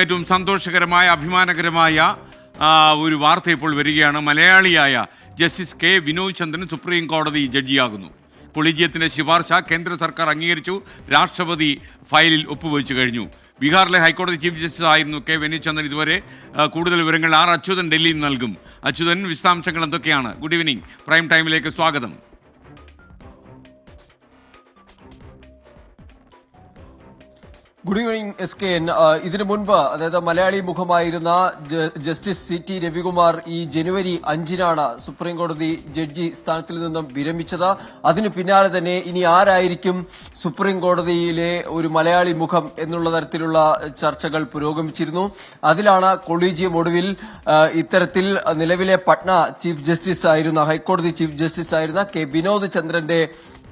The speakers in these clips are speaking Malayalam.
ഏറ്റവും സന്തോഷകരമായ അഭിമാനകരമായ ഒരു വാർത്ത ഇപ്പോൾ വരികയാണ്. മലയാളിയായ justice K Vinod Chandran supreme കോടതി ജഡ്ജിയാകുന്നു. കൊളീജിയത്തിന്റെ ശുപാർശ കേന്ദ്ര സർക്കാർ അംഗീകരിച്ചു. രാഷ്ട്രപതി ഫയലിൽ ഒപ്പുവെച്ചു കഴിഞ്ഞു. ബീഹാറിലെ ഹൈക്കോടതി ചീഫ് ജസ്റ്റിസ് ആയിരുന്നു കെ വിനോദ് ചന്ദ്രൻ ഇതുവരെ കൂടുതൽ വിവരങ്ങൾ ആർ അച്യുതൻ ഡൽഹിയിൽ നൽകും. അച്യുതൻ വിശദാംശങ്ങൾ എന്തൊക്കെയാണ്? ഗുഡ് ഈവനിങ് പ്രൈം ടൈമിലേക്ക് സ്വാഗതം. Good evening S K N ഇതിനു മുൻപ് അതായത് മലയാളി മുഖമായിരുന്ന ജസ്റ്റിസ് സി ടി രവികുമാർ ഈ ജനുവരി അഞ്ചിനാണ് സുപ്രീം കോടതി ജഡ്ജി സ്ഥാനത്തിൽ നിന്നും വിരമിച്ചത്. അതിനു പിന്നാലെ തന്നെ ഇനി ആരായിരിക്കും സുപ്രീം കോടതിയിലെ ഒരു മലയാളി മുഖം എന്നുള്ള തരത്തിലുള്ള ചർച്ചകൾ പുരോഗമിച്ചിരുന്നു. അതിലാണ് കൊളീജിയം ഒടുവിൽ ഇത്തരത്തിൽ നിലവിലെ പട്ന ചീഫ് ജസ്റ്റിസ് ആയിരുന്ന ഹൈക്കോടതി ചീഫ് ജസ്റ്റിസ് ആയിരുന്ന കെ വിനോദ് ചന്ദ്രന്റെ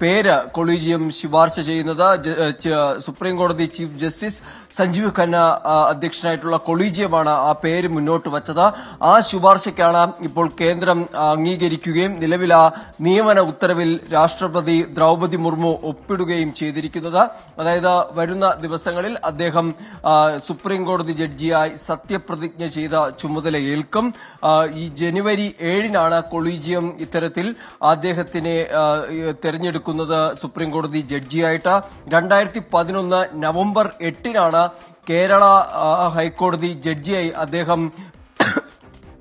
പേര് കൊളീജിയം ശുപാർശ ചെയ്യുന്നത് സുപ്രീം കോടതി ചീഫ് ജസ്റ്റിസ് സഞ്ജീവ് ഖന്ന അധ്യക്ഷനായിട്ടുള്ള കൊളീജിയമാണ് ആ പേര് മുന്നോട്ട് വച്ചത്. ആ ശുപാർശയ്ക്കാണ് ഇപ്പോൾ കേന്ദ്രം അംഗീകരിക്കുകയും നിലവിൽ ആ നിയമന ഉത്തരവിൽ രാഷ്ട്രപതി ദ്രൗപതി മുർമു ഒപ്പിടുകയും ചെയ്തിരിക്കുന്നത്. അതായത് വരുന്ന ദിവസങ്ങളിൽ അദ്ദേഹം സുപ്രീം കോടതി ജഡ്ജിയായി സത്യപ്രതിജ്ഞ ചെയ്ത ചുമതല ഏൽക്കും. ഈ ജനുവരി ഏഴിനാണ് കൊളീജിയം ഇത്തരത്തിൽ അദ്ദേഹത്തിനെ തെരഞ്ഞെടുക്കുന്നത് സുപ്രീം കോടതി ജഡ്ജിയായിട്ട്. രണ്ടായിരത്തി പതിനൊന്ന് നവംബർ എട്ടിനാണ് കേരള ഹൈക്കോടതി ജഡ്ജിയായി അദ്ദേഹം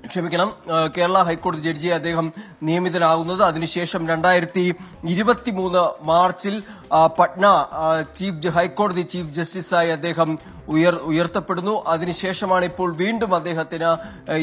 ക്ഷമിക്കണം കേരള ഹൈക്കോടതി ജഡ്ജിയെ അദ്ദേഹം നിയമിതനാകുന്നത്. അതിനുശേഷം രണ്ടായിരത്തി ഇരുപത്തിമൂന്ന് മാർച്ചിൽ പട്ന ചീഫ് ഹൈക്കോടതി ചീഫ് ജസ്റ്റിസായി അദ്ദേഹം ഉയർ ഉയർത്തപ്പെടുന്നു. അതിനുശേഷമാണ് ഇപ്പോൾ വീണ്ടും അദ്ദേഹത്തിന്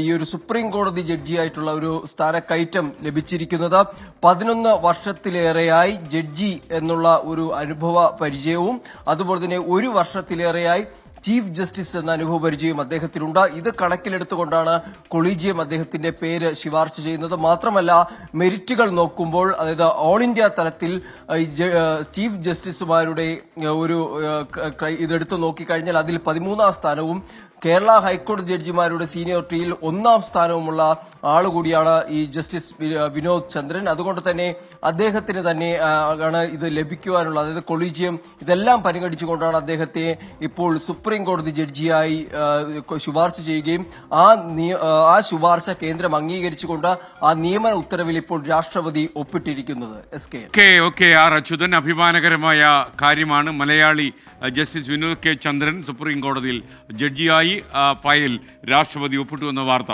ഈ ഒരു സുപ്രീം കോടതി ജഡ്ജിയായിട്ടുള്ള ഒരു സ്ഥാനക്കയറ്റം ലഭിച്ചിരിക്കുന്നത്. പതിനൊന്ന് വർഷത്തിലേറെയായി ജഡ്ജി എന്നുള്ള ഒരു അനുഭവ പരിചയവും അതുപോലെ തന്നെ ഒരു വർഷത്തിലേറെയായി ചീഫ് ജസ്റ്റിസ് എന്ന അനുഭവ പരിചയം അദ്ദേഹത്തിനുണ്ട് ഇത് കണക്കിലെടുത്തുകൊണ്ടാണ് കൊളീജിയം അദ്ദേഹത്തിന്റെ പേര് ശുപാർശ ചെയ്യുന്നത്. മാത്രമല്ല മെരിറ്റുകൾ നോക്കുമ്പോൾ അതായത് ഓൾ ഇന്ത്യ തലത്തിൽ ഏഹ്, ചീഫ് ജസ്റ്റിസുമാരുടെ ഒരു ഇതെടുത്ത് നോക്കിക്കഴിഞ്ഞാൽ അതിൽ പതിമൂന്നാം സ്ഥാനവും കേരള ഹൈക്കോടതി ജഡ്ജിമാരുടെ സീനിയോറിറ്റിയിൽ ഒന്നാം സ്ഥാനവുമുള്ള ആളുകൂടിയാണ് ഈ ജസ്റ്റിസ് വിനോദ് ചന്ദ്രൻ. അതുകൊണ്ട് തന്നെ അദ്ദേഹത്തിന് തന്നെ ആണ് ഇത് ലഭിക്കുവാനുള്ള അതായത് കൊളീജിയം ഇതെല്ലാം പരിഗണിച്ചുകൊണ്ടാണ് അദ്ദേഹത്തെ ഇപ്പോൾ സുപ്രീം കോടതി ജഡ്ജിയായി ശുപാർശ ചെയ്യുകയും ആ ആ, ശുപാർശ കേന്ദ്രം അംഗീകരിച്ചുകൊണ്ട് ആ നിയമന ഉത്തരവിൽ ഇപ്പോൾ രാഷ്ട്രപതി ഒപ്പിട്ടിരിക്കുന്നത്. S K. K okay R Achyuthan അഭിമാനകരമായ കാര്യമാണ്. Malayali justice Vinod K Chandran supreme കോടതിയിൽ ജഡ്ജിയായി ഫയൽ രാഷ്ട്രപതി ഒപ്പിട്ടു എന്ന വാർത്ത.